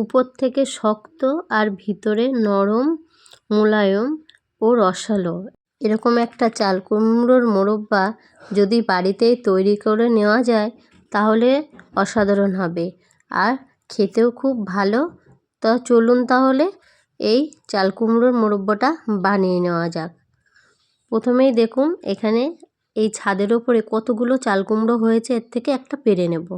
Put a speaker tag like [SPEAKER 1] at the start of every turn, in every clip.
[SPEAKER 1] উপর থেকে শক্ত আর ভিতরে নরম মোলায়ম ও রসালো। এরকম একটা চাল কুমড়োর মোরব্বা যদি বাড়িতেই তৈরি করে নেওয়া যায়, তাহলে অসাধারণ হবে। আর খেতেও খুব ভালো। তা চলুন তাহলে এই চাল কুমড়োর মোরব্বাটা বানিয়ে নেওয়া যাক। প্রথমেই দেখুন, এখানে এই ছাদের ওপরে কতগুলো চাল কুমড়ো হয়েছে, এর থেকে একটা পেরে নেব।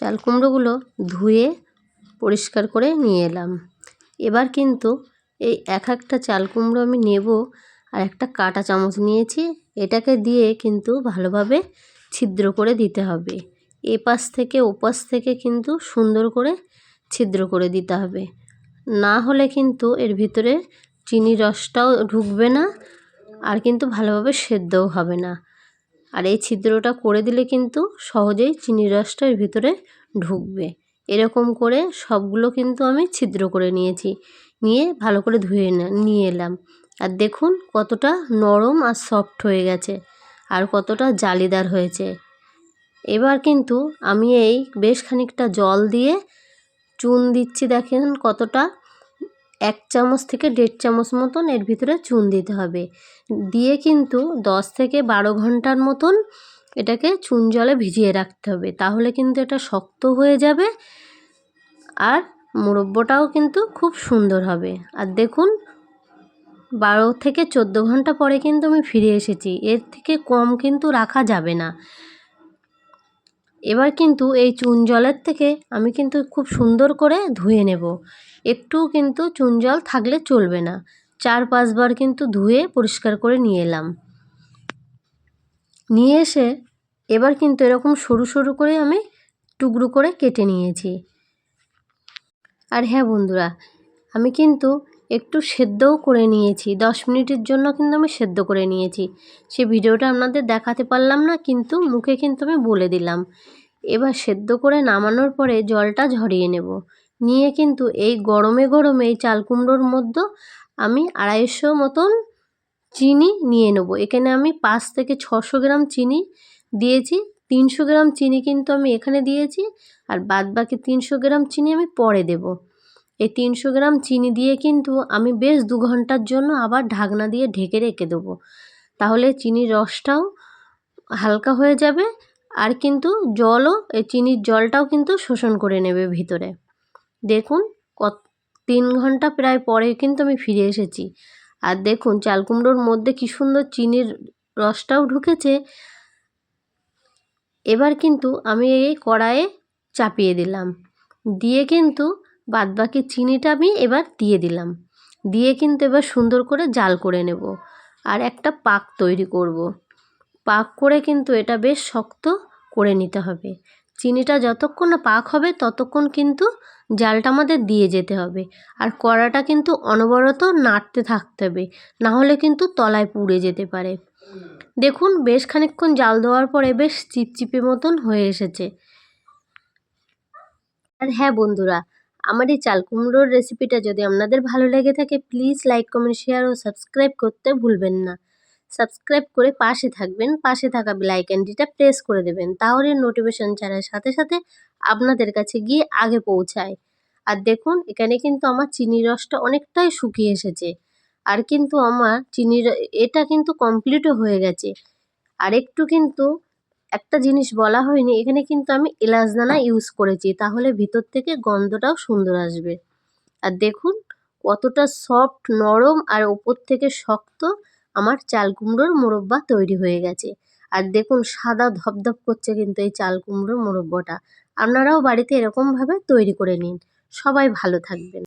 [SPEAKER 1] চাল কুমড়োগুলো ধুয়ে পরিষ্কার করে নিয়ে এলাম। এবার কিন্তু এই এক একটা চাল কুমড়ো আমি নেব আর একটা কাটা চামচ নিয়েছি। এটাকে দিয়ে কিন্তু ভালোভাবে ছিদ্র করে দিতে হবে। এ পাশ থেকে ও পাশ থেকে কিন্তু সুন্দর করে ছিদ্র করে দিতে হবে। না হলে কিন্তু এর ভিতরে চিনি রসটাও ঢুকবে না আর কিন্তু ভালোভাবে সেদ্ধও হবে না। আর এই ছিদ্রটা করে দিলে কিন্তু সহজেই চিনির রসটা এর ভিতরে ঢুকবে। এরকম করে সবগুলো কিন্তু আমি ছিদ্র করে নিয়েছি। নিয়ে ভালো করে ধুয়ে নিয়ে এলাম। আর দেখুন কতটা নরম আর সফট হয়ে গেছে আর কতটা জালিদার হয়েছে। এবার কিন্তু আমি এই বেশ খানিকটা জল দিয়ে চুন দিচ্ছি দেখেন কতটা এক চামচ থেকে দেড় চামচ মতন এর ভিতরে চুন দিতে হবে। দিয়ে কিন্তু দশ থেকে বারো ঘণ্টার মতন এটাকে চুন জলে ভিজিয়ে রাখতে হবে। তাহলে কিন্তু এটা শক্ত হয়ে যাবে আর মুরব্বটাও কিন্তু খুব সুন্দর হবে। আর দেখুন, বারো থেকে চোদ্দ ঘণ্টা পরে কিন্তু আমি ফিরে এসেছি। এর থেকে কম কিন্তু রাখা যাবে না। এবার কিন্তু এই চুন জলের থেকে আমি কিন্তু খুব সুন্দর করে ধুয়ে নেব। একটু কিন্তু চুন জল থাকলে চলবে না। চার পাঁচবার কিন্তু ধুয়ে পরিষ্কার করে নিয়ে এলাম। নিয়ে এসে এবার কিন্তু এরকম সরু সরু করে আমি টুকরো করে কেটে নিয়েছি। আর হ্যাঁ বন্ধুরা, আমি কিন্তু একটু সেদ্ধও করে নিয়েছি। দশ মিনিটের জন্য কিন্তু আমি সেদ্ধ করে নিয়েছি। সে ভিডিওটা আপনাদের দেখাতে পারলাম না, কিন্তু মুখে কিন্তু আমি বলে দিলাম। এবার সেদ্ধ করে নামানোর পরে জলটা ঝরিয়ে নেব। নিয়ে কিন্তু এই গরমে গরমে এই চাল কুমড়োর মধ্যে আমি আড়াইশো মতন চিনি নিয়ে নেব। এখানে আমি পাঁচ থেকে ছশো গ্রাম চিনি দিয়েছি। তিনশো গ্রাম চিনি কিন্তু আমি এখানে দিয়েছি আর বাদ বাকি তিনশো গ্রাম চিনি আমি পরে দেব। এই তিনশো গ্রাম চিনি দিয়ে কিন্তু আমি বেশ দু ঘণ্টার জন্য আবার ঢাকনা দিয়ে ঢেকে রেখে দেবো। তাহলে চিনির রসটাও হালকা হয়ে যাবে আর কিন্তু জলও, এই চিনির জলটাও কিন্তু শোষণ করে নেবে ভিতরে। দেখুন, কত, তিন ঘণ্টা প্রায় পরে কিন্তু আমি ফিরে এসেছি। আর দেখুন চাল কুমড়োর মধ্যে কী সুন্দর চিনির রসটাও ঢুকেছে। এবার কিন্তু আমি এই কড়াইয়ে চাপিয়ে দিলাম। দিয়ে কিন্তু বাদবাকি চিনিটা আমি এবার দিয়ে দিলাম। দিয়ে কিন্তু এবার সুন্দর করে জাল করে নেব আর একটা পাক তৈরি করব। পাক করে কিন্তু এটা বেশ শক্ত করে নিতে হবে। চিনিটা যতক্ষণ না পাক হবে ততক্ষণ কিন্তু জালটা আমাদের দিয়ে যেতে হবে। আর কড়াটা কিন্তু অনবরত নাড়তে থাকতে হবে নাহলে কিন্তু তলায় পুড়ে যেতে পারে। দেখুন বেশ খানিকক্ষণ জাল দেওয়ার পরে বেশ চিপচিপে মতন হয়ে এসেছে। আর হ্যাঁ বন্ধুরা আমার এই চাল কুমড়োর রেসিপিটা যদি আপনাদের ভালো লেগে থাকে প্লিজ লাইক কমেন্ট শেয়ার ও সাবস্ক্রাইব করতে ভুলবেন না। সাবস্ক্রাইব করে পাশে থাকবেন, পাশে থাকা বেলাইকানটিটা প্রেস করে দেবেন, তাহলে নোটিফিকেশান ছাড়ার সাথে সাথে আপনাদের কাছে গিয়ে আগে পৌঁছায়। আর দেখুন, এখানে কিন্তু আমার চিনির রসটা অনেকটাই শুকিয়ে এসেছে। আর কিন্তু আমার চিনির, এটা কিন্তু কমপ্লিটও হয়ে গেছে। আর একটু কিন্তু একটা জিনিস বলা হয়নি, এখানে কিন্তু আমি এলাচ দানা ইউজ করেছি, তাহলে ভিতর থেকে গন্ধটাও সুন্দর আসবে। আর দেখুন, কতটা সফট নরম আর ওপর থেকে শক্ত আমার চাল কুমড়োর মোরব্বা তৈরি হয়ে গেছে। আর দেখুন, সাদা ধপধপ করছে কিন্তু এই চাল কুমড়োর মোরব্বাটা। আপনারাও বাড়িতে এরকমভাবে তৈরি করে নিন। সবাই ভালো থাকবেন।